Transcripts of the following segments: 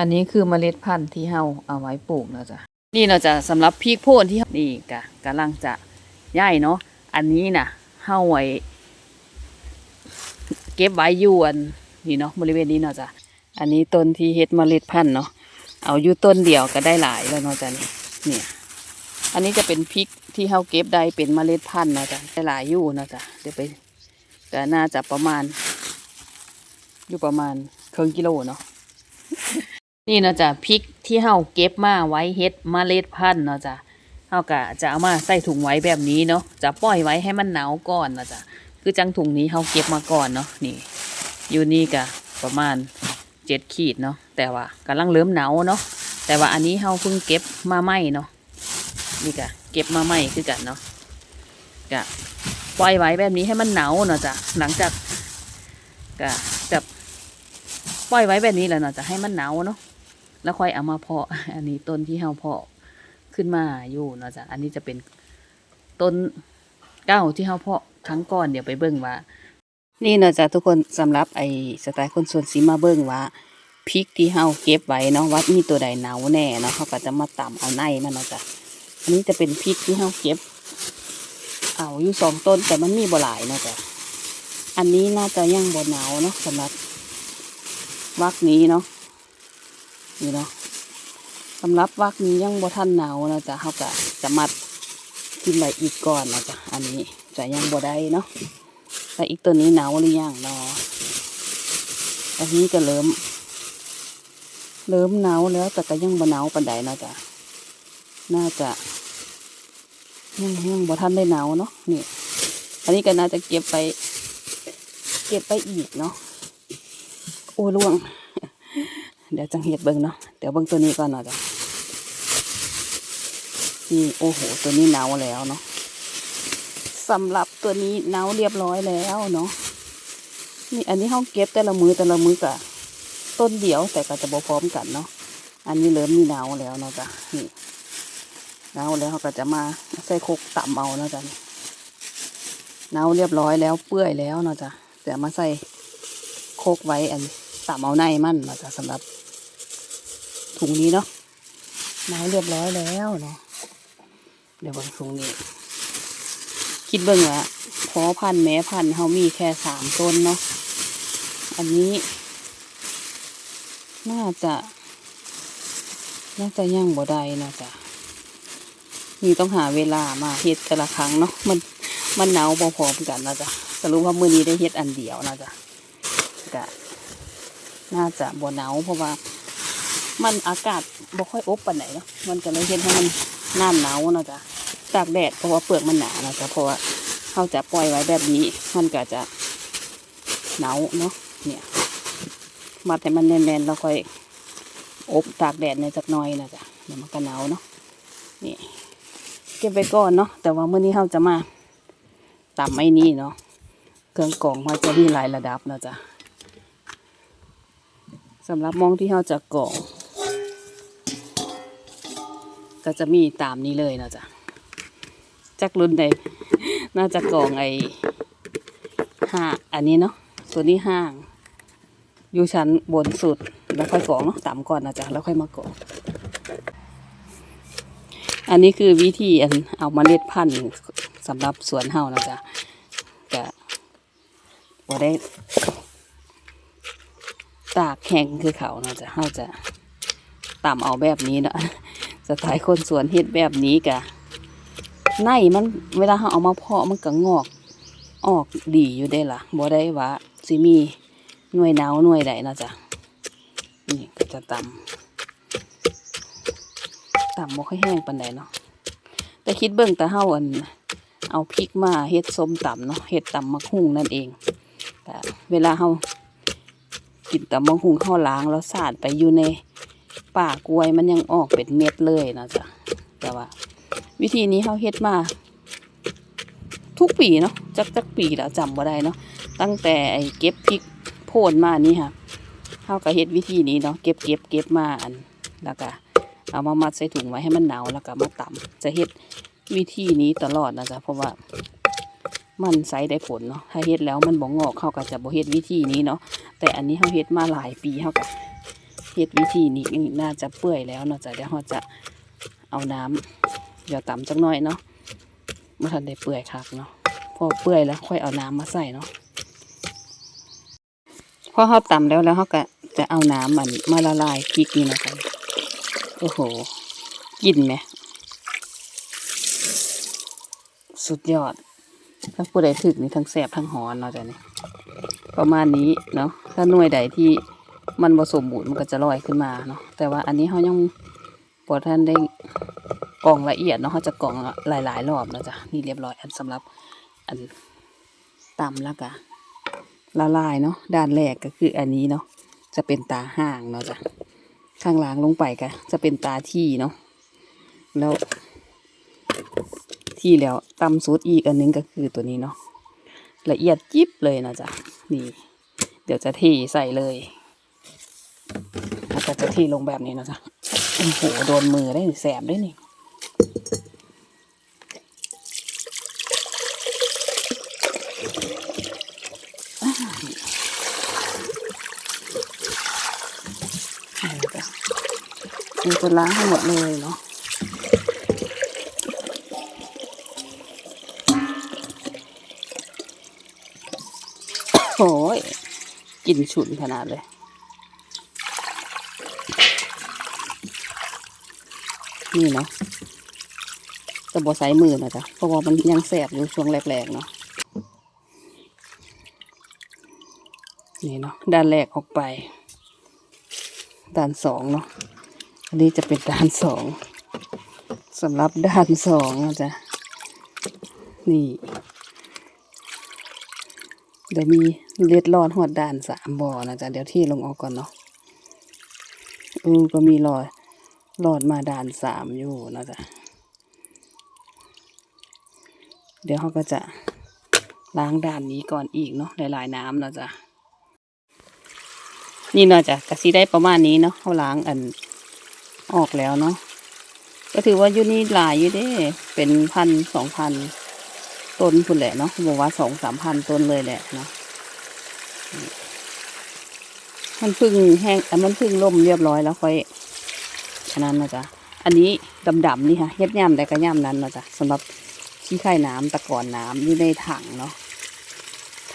อันนี้คือเมล็ดพันธุ์ที่เฮาเอาไว้ปลูกนะจ๊ะนี่เราจะสำหรับพริกโพ่นที่นี่กะกำลังจะย่ายเนาะอันนี้น่ะเฮาไว้เก็บไว้อยู่อันนี่เนาะบริเวณนี้เนาะจ้ะอันนี้ต้นที่เฮ็ดเมล็ดพันธุ์เนาะเอาอยู่ต้นเดียวก็ได้หลายแล้วเนาะจ้ะนี่เนี่ยอันนี้จะเป็นพริกที่เฮาเก็บได้เป็นเมล็ดพันธุ์เนาะจ้ะได้หลายอยู่เนาะจ้ะเดี๋ยวไปก็น่าจะประมาณ อยู่ประมาณครึ่งกิโลเนาะ นี่เนาะจ้ะพริกที่เฮาเก็บมาไว้เฮ็ดมเมล็ดพันธุ์เนาะจ้ะเฮาก็จะเอามาใส่ถุงไว้แบบนี้เนาะจะปล่อยไว้ให้มันหนาวก่อนเนาะจ้ะคือจังถุงนี้เฮาเก็บมาก่อนเนาะนี่ อยู่นี่ก็ประมาณเจ็ดขีดเนาะแต่ว่ากำลังเริ่มหนาวเนาะแต่ว่าอันนี้เฮาเพิ่งเก็บมาใหม่เนาะนี่ก็เก็บมาใหม่คือกันเนาะก็ปล่อยไว้แบบนี้ให้มันหนาวเนาะจ้ะหลังจากก็จะปล่อยไว้แบบนี้แหล้วเนาะจะให้มันหนาวเนาะ แล้วค่อยเอามาเพาะ อันนี้ต้นที่เฮาเพาะขึ้นมาอยู่เนาะจ้ะอันนี้จะเป็นต้นเก้าที่เฮาเพาะครั้งก่อนเดี๋ยวไปเบิ่งว่า นี่เนาะจ้ะทุกคนสำหรับไอ้สไตล์คนส่วนสีมาเบิ่งว่าพริกที่เฮาเก็บไว้เนาะว่ามีตัวใดหนาวแน่เนาะเขาก็จะมาตำเอาในมันเนาะจ้ะอันนี้จะเป็นพริกที่เฮาเก็บ เอาอยู่สองต้นแต่มันมีบ่หลายเนาะจ้ะอันนี้น่าจะยังบ่หนาวเนาะสำหรับวักนี้เนาะ นี่เนาะสำหรับวักนี้ยังบ่ทันหนาวนะจ้ะเขาก็จะมัดกินไว้อีกก่อนนะจ้ะอันนี้จะยังบ่ได้เนาะแต่อีกตัวนี้หนาวหรือยังเนาะอันนี้ก็เริ่มเริ่มหนาวแล้วแต่ก็ยังบ่หนาวปานใดนาะจ้ะน่าจะยังยังบ่ทันได้หนาวเนาะนี่ อันนี้ก็น่าจะเก็บไป เก็บไปอีกเนาะโอ้ล่วง เดี๋ยวจังเห็ดเบิ่งเนาะเดี๋ยวเบิ่งตัวนี้ก่อนเนาะจ้ะนี่โอ้โห ตัวนี้หนาวแล้วเนาะสำหรับตัวนี้เนาวเรียบร้อยแล้วเนาะนี่อันนี้ห้องเก็บแต่ละมือแต่ละมือกะต้นเดียวแต่ก็จะบพร้อมกันเนาะอันนี้เริ่มมีเนาวแล้วเนาะจ้ะนี่เนาวแล้วเขาก็จะมาใส่โคกต่ำเอาเนาะจ้ะนี่เนาวเรียบร้อยแล้วเปื่อยแล้วเนาะจ้ะแต่มาใส่โคกไว้อันต่ำเอาในมันเนาะจ้ะสำหรับ ถุงนี้เนาะเนาเรียบร้อยแล้วเนาะเดี๋ยวเบางถุงนี้ คิดเบิ่งว่าพอพันธุ์แม่พันธุ์เฮามีแค่สามต้นเนาะอันนี้ น่าจะ น่าจะย่างบ่ได้นะจ๊ะนี่ต้องหาเวลามาเฮ็ดแต่ละครั้งเนาะมันมันหนาวบ่พร้อมกันนะจ๊ะสรุปว่ามื้อนี้ได้เฮ็ดอันเดียวนะจ๊ะก็น่าจะบ่หนาวเพราะว่า มันอากาศบ่ค่อยอบปานไหนเนาะมันก็เลยเฮ็ดให้มันน้ำหนาวนะจ๊ะตากแดดเพราะว่าเปลือกมันหนานะจ๊ะเพราะว่าเขาจะปล่อยไว้แบบนี้ มันก็จะหนาวเนาะเนี่ยมัดให้มันแน่นๆแล้วค่อยอบตากแดดในอยจักหน่อยนะจ๊ะเดี๋ยวมันก็หนาวเนาะนี่เก็บไว้ก่อนเนาะแต่ว่าเมื่อนี้เขาจะมาตำไอ้นี่เนาะเครื่องกรองมันจะมีหลายระดับนะจ๊ะสำหรับมองที่เขาจะกรอง ก็จะมีตามนี้เลยนะจ๊ะจากรุ่นใดน่าจะกล่องไอห้าอันนี้เนาะตัวนี้ห้าง อยู่ชั้นบนสุดแล้วค่อยกรองเนาะต่ำก่อนนะจ๊ะแล้วค่อยมากรองอันนี้คือวิธีอันเอามาเล็ดพันธุ์สำหรับสวนเฮานะจ๊ะกะบ่ได้ ตากแห้งคือเขาเนาะจ๊ะเฮาจะต่ำเอาแบบนี้เนาะ สไตล์คนสวนเฮ็ดแบบนี้กะในมันเวลาเราเอามาเพาะมันก็งอก ออกดีอยู่ได้ล่ะบ่ได้ว่าสิมีหน่วยหนาวหน่วยใดนะจ๊ะนี่ก็จะตำตำบ่ค่อยแห้งปานใดเนาะแต่คิดเบิ่งแต่เฮาอันเอาพริกมาเฮ็ดส้มตำเนาะเฮ็ดตำมักหุ่งนั่นเองแต่เวลาเฮากินตำมักหุ่งเฮาล้างแล้วสาดไปอยู่ใน ป่ากล้วยมันยังออกเป็นเม็ดเลยนะจ๊ะแต่ว่า วิธีนี้เขาเฮ็ดมา ทุกปีเนาะจักจักปีแล้วจำบ่ได้เนาะตั้งแต่ไอ้เก็บพริกโพนมานี่ค่ะเขาก็เฮ็ดวิธีนี้เนาะเก็บเก็บเก็บมาอันแล้วก็เอามามัดใส่ถุงไว้ให้มันหนาวแล้วก็มาตำจะเฮ็ดวิธีนี้ตลอดนะจ๊ะเพราะว่ามันใส่ได้ผลเนาะถ้าเฮ็ดแล้วมันบ่งอกเขาก็จะบ่เฮ็ดวิธีนี้เนาะแต่อันนี้เขาเฮ็ดมาหลายปีเขาก็ ฮ็ดวิธีนี้น่าจะเปื่อยแล้วเนาะจ้ะเดี๋ยวเราจะเอาน้ำเดี๋ยวต่ำจักหน่อยเนาะเมื่อทันได้เปื่อยคักเนาะพอเปื่อยแล้วค่อยเอาน้ำมาใส่เนาะพอเขาต่ำแล้วแล้วเขาก็จะเอาน้ำมันมาละลายพริกนี่นะคะโอ้โหกินไหมสุดยอดถ้าผู้ใดถึกนี่ทั้งแสบทั้งหอนเนาะจ้ะนี่ประมาณนี้เนาะถ้าหน่วยใดที่ มันผสมบูรณ์มันก็จะลอยขึ้นมาเนาะแต่ว่าอันนี้เขายังปวดท่านได้กองละเอียดเนาะเขาจะกองหลาย ๆ รอบนะจ้ะนี่เรียบร้อยอันสำหรับอันตำแล้วก็ละลายเนาะด้านแรกก็คืออันนี้เนาะจะเป็นตาห่างเนาะจ้ะข้างล่างลงไปก็จะเป็นตาที่เนาะแล้วที่แล้วตำสูตรอีกอันหนึงก็คือตัวนี้เนาะละเอียดยิบเลยนะจ๊ะนี่ เดี๋ยวจะเทใส่เลย แล้วก็จะเทลงแบบนี้นะจ๊ะโอ้โหโดนมือได้แสบได้นี่อ่านี่จ้ะเราจะล้างให้หมดเลยเนาะโอ้ยกลินฉุนขนาดเลย นี่เนาะจะบอใส่มือนะจ๊ะเพราะว่ามันยังแสบอยู่ช่วงแรกๆเนาะนี่เนาะด้านแรกออกไปด้านสองเนาะอันนี้จะเป็นด้านสองสำหรับด้านสองนะจ๊ะนี่เดี๋ยวมีเล็ดรอดหอดด่านสามบ่อนะจ๊ะเดี๋ยวที่ลงออกก่อนเนาะอือก็มีรอย รอดมาด่านสามอยู่นะจ๊ะเดี๋ยวเขาก็จะล้างด่านนี้ก่อนอีกเนาะหลายๆน้ำนะจ๊ะนี่เนาะจ๊ะกะซีได้ประมาณนี้เนาะเขาล้างอันออกแล้วเนาะก็ถือว่าอยู่นี่หลายอยู่เด้ เป็นพันสองพันต้นพุ่นแหละเนาะบอกว่าสองสามพันต้นเลยแหละเนาะมันพึ่งแห้งอ่มันพึ่งล่มเรียบร้อยแล้วค่อย อันนั้นนะจ๊ะอันนี้ดำๆนี่ค่ะเฮ็ดย่ำแต่ก็ย่ำนั้นนะจ๊ะสำหรับขี้ไข่น้ำตะกอนน้ำอยู่ในถังเนาะ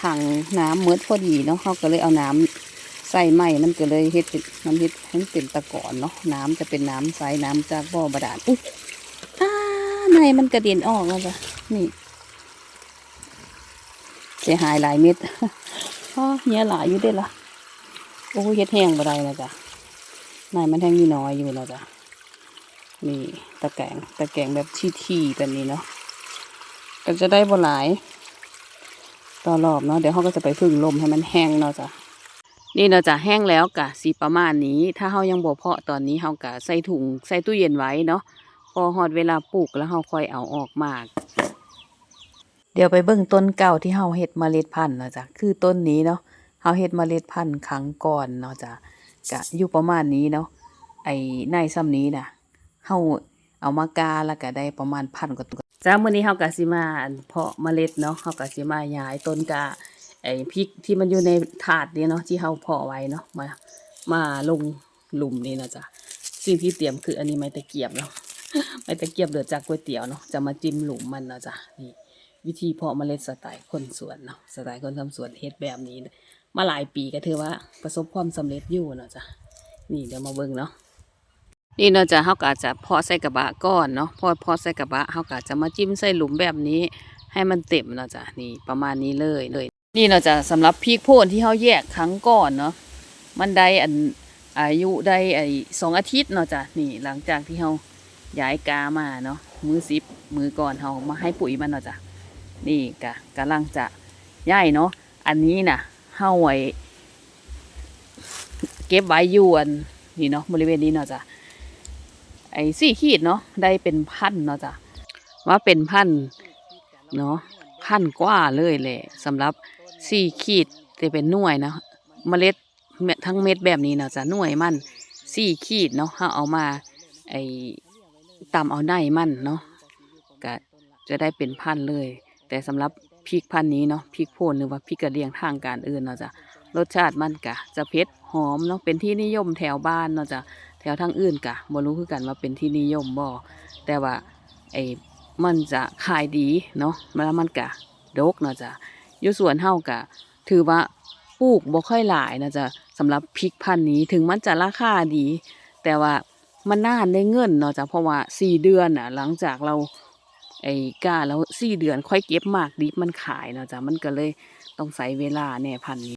ถังน้ำเมืดพอดีเนาะเขาก็เลยเอาน้ำใส่ไหมมันก็เลยเฮ็ดเป็นมันเฮ็ดให้มันเป็นตะกอนเนาะน้ำจะเป็นน้ำใสน้ำจากบ่อบาดาลอุ๊ยอ้าในมันกระเด็นออกแล้วจ้ะนี่เสียหายหลายเม็ดเนี้ยหลายอยู่เด้ละโอ้เฮ็ดแห้งบ่ได้นะจ๊ะ นายมันแห้งอยู่น้อยอยู่นะจ๊ะนี่ตะแกงตะแกงแบบที่ๆแบบนี้เนาะก็จะได้บ่หลาย ต่อรอบเนาะเดี๋ยวเขาก็จะไปพึ่งลมให้มันแห้งเนาะจ้ะนี่เนาะจ้ะแห้งแล้วกะสีประมาณนี้ ถ้าเขายังบ่เพาะตอนนี้เขากะใส่ถุงใส่ตู้เย็นไว้เนาะพอฮอดเวลาปลูกแล้วเขาค่อยเอาออกมาก เดี๋ยวไปเบิ่งต้นเก่าที่เฮาเฮ็ดเมล็ดพันธุ์เนาะจ้ะคือต้นนี้เนาะเฮาเฮ็ดเมล็ดพันธุ์ครั้งก่อนเนาะจ้ะ ก็อยู่ประมาณนี้เนาะไอ้ในซ้ำนี้นะเฮาเอามากาแล้วก็ได้ประมาณพันกว่าตัวจ้ามื้อนี้เฮาก็สิมาเพาะเมล็ดเนาะเฮาก็สิมาย้ายต้นกาไอ้พริกที่มันอยู่ในถาดนี่เนาะที่เฮาเพาะไว้เนาะมามาลงหลุมนี่นะจ๊ะสิ่งที่เตรียมคืออันนี้ไม้ตะเกียบเนาะไม้ตะเกียบเหลือจากก๋วยเตี๋ยวเนาะจะมาจิ้มหลุมมันเนาะจ้ะนี่วิธีเพาะเมล็ดสไตล์คนสวนเนาะสไตล์คนทำสวนเฮ็ดแบบนี้ มาหลายปีก็ถือว่าประสบความสำเร็จอยู่เนาะจ้ะนี่เดี๋ยวมาเบิ่งเนาะนี่เนาะจ้ะเฮาก็จะเพาะใส่กระบะก่อนเนาะพอเพาะใส่กระบะเฮาก็จะมาจิ้มใส่หลุมแบบนี้ ให้มันเต็มเนาะจ้ะนี่ประมาณนี้เลยเลยนี่เนาะจ้ะสำหรับพริกโพนที่เฮาแยกครั้งก่อนเนาะมันได้อันอายุได้ไอ้สองอาทิตย์เนาะจ้ะนี่หลังจากที่เฮาย้ายกามาเนาะมือซิปมือก่อนเฮามาให้ปุ๋ยมันเนาะจ้ะนี่กะกำลังจะย่ายเนาะอันนี้นะ เฮาไว้เก็บไว้ยู่อันนี่เนาะบริเวณนี้เนาะจ้ะไอ้สี่ขีดเนาะได้เป็นพันเนาะจ้ะว่าเป็นพันเนาะพันกว่าเลยแหละสำหรับสี่ขีดจะเป็นหน่วยนะเมล็ดทั้งเม็ดแบบนี้เนาะจ้ะหน่วยมันสี่ขีดเนาะเฮาเอามาไอ้ตำเอาได้มันเนาะก็จะได้เป็นพันเลย แต่สำหรับ พริกพันนี้เนาะพริกโพนหรือว่าพริกกระเลียงทางการอื่นเนาะจ้ะรสชาติมันกะ จะเผ็ดหอมเนาะเป็นที่นิยมแถวบ้านเนาะจ้ะแถวทางอื่นกะบ่รู้คือกันว่าเป็นที่นิยมบ่แต่ว่าไอ้มันจะขายดีเนาะแล้วมันกะดกเนาะจ้ะอยู่สวนเฮากะ ถือว่าปลูกบ่ค่อยหลายนะจ๊ะสำหรับพริกพันนี้ถึงมันจะราคาดี แต่ว่ามันน่านได้เงินเนาะจ้ะเพราะว่าสี่เดือนน่ะหลังจากเรา ไอ้ก้าแล้วสี่เดือนค่อยเก็บมากดิบมันขายเนาะจ้ะมันก็เลยต้องใช้เวลาแน่พันนี้